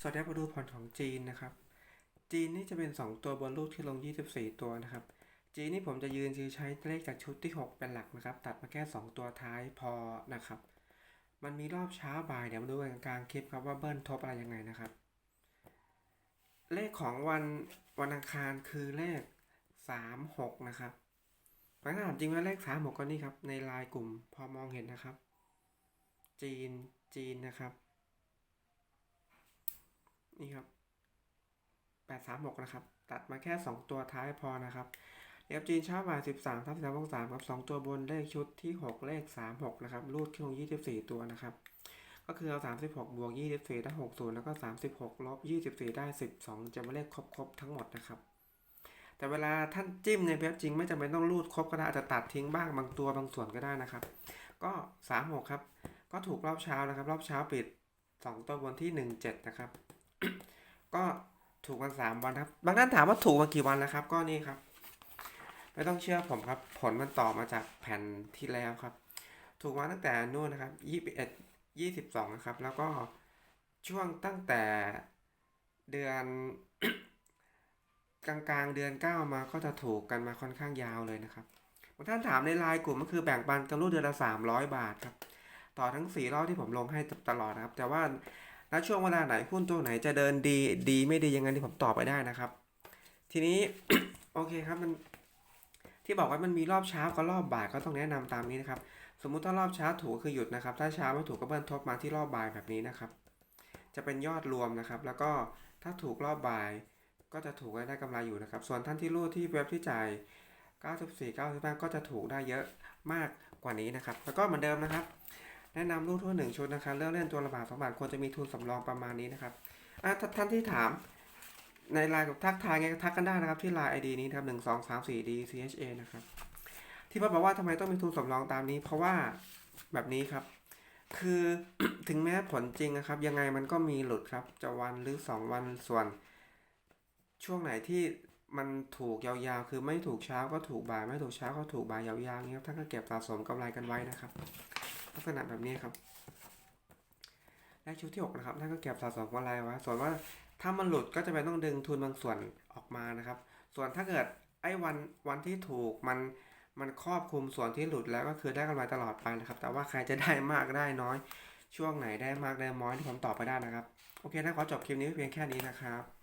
สวัสดีครับมาดูพอร์ตของจีนนะครับ จีนนี่จะเป็น 2 ตัวบนรูปที่ลง 24 ตัวนะครับ จีนนี่ผมจะยืนใช้เลขจากชุดที่ 6 เป็นหลักนะครับ ตัดมาแค่ 2 ตัวท้ายพอนะครับ มันมีรอบเช้าบ่ายเดี๋ยวมาดูกันกลางคลิปครับว่าเบิ้ลทบอะไรยังไงนะครับ เลขของวันวันอังคารคือเลข 36 นะครับถ้าถามจริงว่าเลข36ก็นี่ครับในลน์กลุ่มพอมองเห็นนะครับ จีนจีนนะครับ นี่ครับ836นะครับ ตัดมาแค่2ตัวท้ายพอนะครับเอฟจีนเช้าบ่าย13ทับ3องศาครับ2ตัวบนเลขชุดที่6เลข36นะครับรูดขึ้นลง24ตัวนะครับ ก็คือเอา36บวก24ได้60แล้วก็36ลบ24ได้12จะมาเลขครบๆทั้งหมดนะครับแต่เวลาท่านจิ้มในเว็บจริงไม่จำเป็นต้องรูดครบก็ได้อาจจะตัดทิ้งบ้างบางตัวบางส่วนก็ได้นะครับ ก็36ครับ ก็ถูกรอบเช้านะครับ รอบเช้าปิด 2 ตัวบนที่ 17 นะครับ ก็ถูกมาสามวันครับ บางท่านถามว่าถูกมากี่วันแล้วครับ ก็นี่ครับ ไม่ต้องเชื่อผมครับ ผลมันต่อมาจากแผ่นที่แล้วครับ ถูกมาตั้งแต่นู่นนะครับยี่สิบเอ็ดยี่สิบสองนะครับ แล้วก็ช่วงตั้งแต่เดือนกลางๆเดือนเก้ามาก็จะถูกกันมาค่อนข้างยาวเลยนะครับบางท่านถามในไลน์กลุ่มก็คือแบ่งปันกันรูดเดือนละสามร้อยบาทครับ ต่อทั้งสี่รอบที่ผมลงให้ตลอดนะครับ แต่ว่า ณช่วงเวลาไหนหุ้นตัวไหนจะเดินดีดีไม่ดียังไงที่ผมตอบไปได้นะครับ ทีนี้โอเคครับมันที่บอกว่ามันมีรอบเช้ากับรอบบ่ายก็ต้องแนะนำตามนี้นะครับสมมุติถ้ารอบเช้าถูกก็คือหยุดนะครับ ถ้าเช้าไม่ถูกก็เบิ้ลทบมาที่รอบบ่ายแบบนี้นะครับ จะเป็นยอดรวมนะครับ แล้วก็ถ้าถูกรอบบ่ายก็จะถูกได้กำไรอยู่นะครับ ส่วนท่านที่รูดที่เว็บที่จ่าย 94 95ก็จะถูกได้เยอะมากกว่านี้นะครับ แล้วก็เหมือนเดิมนะครับ แนะนำลูกทั่วหนึ่งชุดนะครับเลือกเล่นตัวละบาทสองบาทควรจะมีทุนสำรองประมาณนี้นะครับอะท่านที่ถามในไลน์กับทักทายไงทักกันได้นะครับที่ไลน์ไอดีนี้นะครับหนึ่งสองสามสี่ดี CHA นะครับ ที่พ่อบอกว่าทำไมต้องมีทุนสำรองตามนี้ เพราะว่าแบบนี้ครับ คือถึงแม้ผลจริงนะครับ ยังไงมันก็มีหลุดครับจะวันหรือสองวันส่วน ช่วงไหนที่มันถูกยาวๆ คือไม่ถูกเช้าก็ถูกบ่าย ไม่ถูกเช้าก็ถูกบ่ายยาวๆนี้ครับท่านก็เก็บสะสมกำไรกันไว้นะครับ ลักษณะแบบนี้ครับ และชุดที่ 6 นะครับท่านก็เก็บสะสมกำไรไว้ส่วนว่าถ้ามันหลุดก็จะเป็นต้องดึงทุนบางส่วนออกมานะครับ ส่วนถ้าเกิดไอ้วันวันที่ถูกมันมันครอบคลุมส่วนที่หลุดแล้วก็คือได้กำไรตลอดไปนะครับ แต่ว่าใครจะได้มากได้น้อย ช่วงไหนได้มากได้น้อยที่ผมตอบไปได้นะครับ โอเคนะขอจบคลิปนี้เพียงแค่นี้นะครับ